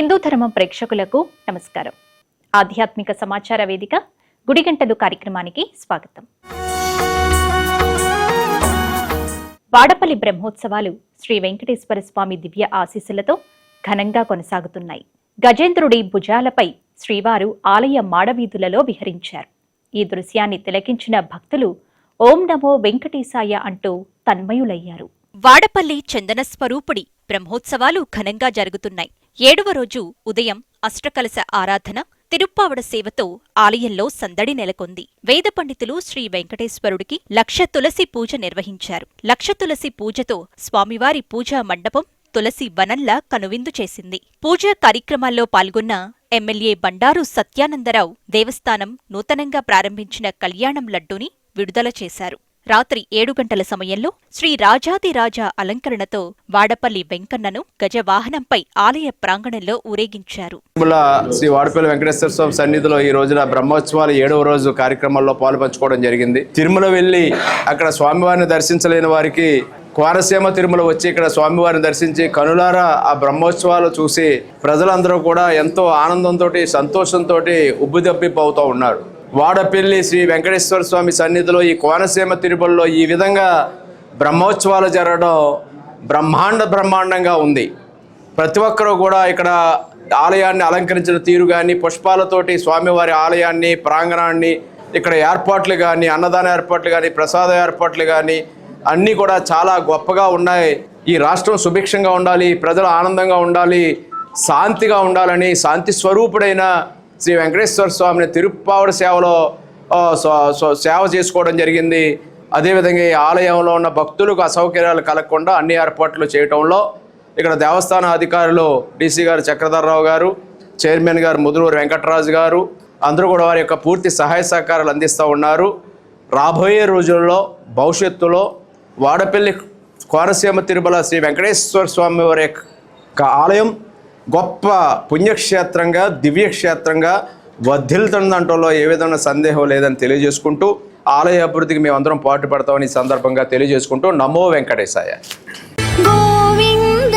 హిందూ ధర్మం ప్రేక్షకులకు నమస్కారం. ఆధ్యాత్మిక సమాచార వేదిక గుడిగంటలు కార్యక్రమానికి స్వాగతం. వాడపల్లి బ్రహ్మోత్సవాలు శ్రీ వెంకటేశ్వర స్వామి దివ్య ఆశీస్సులతో ఘనంగా కొనసాగుతున్నాయి. గజేంద్రుడి భుజాలపై శ్రీవారు ఆలయ మాడవీధులలో విహరించారు. ఈ దృశ్యాన్ని తిలకించిన భక్తులు ఓం నమో వెంకటేశాయ అంటూ తన్మయులయ్యారు. వాడపల్లి చందన స్వరూపుడి బ్రహ్మోత్సవాలు ఘనంగా జరుగుతున్నాయి. ఏడవ రోజు ఉదయం అష్టకలశ ఆరాధన తిరుప్పావడ సేవతో ఆలయంలో సందడి నెలకొంది. వేద పండితులు శ్రీ వెంకటేశ్వరుడికి లక్ష తులసి పూజ నిర్వహించారు. లక్ష తులసి పూజతో స్వామివారి పూజా మండపం తులసి వనంలా కనువిందు చేసింది. పూజా కార్యక్రమాల్లో పాల్గొన్న ఎమ్మెల్యే బండారు సత్యానందరావు దేవస్థానం నూతనంగా ప్రారంభించిన కళ్యాణం లడ్డూని విడుదల చేశారు. రాత్రి ఏడు గంటల సమయంలో శ్రీ రాజాదిరాజా అలంకరణతో వాడపల్లి వెంకన్నను గజవాహనంపై ఆలయ ప్రాంగణంలో ఊరేగించారు. శ్రీ వాడపల్లి వెంకటేశ్వర స్వామి సన్నిధిలో ఈ రోజున బ్రహ్మోత్సవాలు ఏడవ రోజు కార్యక్రమాల్లో పాలు పంచుకోవడం జరిగింది. తిరుమల వెళ్ళి అక్కడ స్వామివారిని దర్శించలేని వారికి కోనసీమ తిరుమల వచ్చి ఇక్కడ స్వామివారిని దర్శించి కనులారా ఆ బ్రహ్మోత్సవాలు చూసి ప్రజలందరూ కూడా ఎంతో ఆనందంతో సంతోషంతో ఉబ్బుదబ్బిబ్బవుతూ ఉన్నారు. వాడపల్లి శ్రీ వెంకటేశ్వర స్వామి సన్నిధిలో ఈ కోనసీమ తిరుపతిలో ఈ విధంగా బ్రహ్మోత్సవాలు జరగడం బ్రహ్మాండ బ్రహ్మాండంగా ఉంది. ప్రతి ఒక్కరూ కూడా ఇక్కడ ఆలయాన్ని అలంకరించిన తీరు కానీ పుష్పాలతోటి స్వామివారి ఆలయాన్ని ప్రాంగణాన్ని ఇక్కడ ఏర్పాట్లు కానీ అన్నదాన ఏర్పాట్లు కానీ ప్రసాద ఏర్పాట్లు కానీ అన్నీ కూడా చాలా గొప్పగా ఉన్నాయి. ఈ రాష్ట్రం సుభిక్షంగా ఉండాలి ప్రజలు ఆనందంగా ఉండాలి శాంతిగా ఉండాలని శాంతి స్వరూపుడైన శ్రీ వెంకటేశ్వర స్వామిని తిరుప్పావుడు సేవలో సేవ చేసుకోవడం జరిగింది. అదేవిధంగా ఈ ఆలయంలో ఉన్న భక్తులకు అసౌకర్యాలు కలగకుండా అన్ని ఏర్పాట్లు చేయటంలో ఇక్కడ దేవస్థాన అధికారులు డీసీ గారు చక్రధర్రావు గారు చైర్మన్ గారు ముదురూరు వెంకటరాజు గారు అందరూ కూడా వారి యొక్క పూర్తి సహాయ సహకారాలు అందిస్తూ ఉన్నారు. రాబోయే రోజుల్లో భవిష్యత్తులో వాడపల్లి కోనసీమ తిరుమల శ్రీ వెంకటేశ్వర స్వామి వారి యొక్క ఆలయం గొప్ప పుణ్యక్షేత్రంగా దివ్యక్షేత్రంగా వర్ధిల్తుందంటలో ఏ విధమైన సందేహం లేదని తెలియజేసుకుంటూ ఆలయ అభివృద్ధికి మేమందరం పాటుపడతామని సందర్భంగా తెలియజేసుకుంటూ నమో వెంకటేశాయ. గోవింద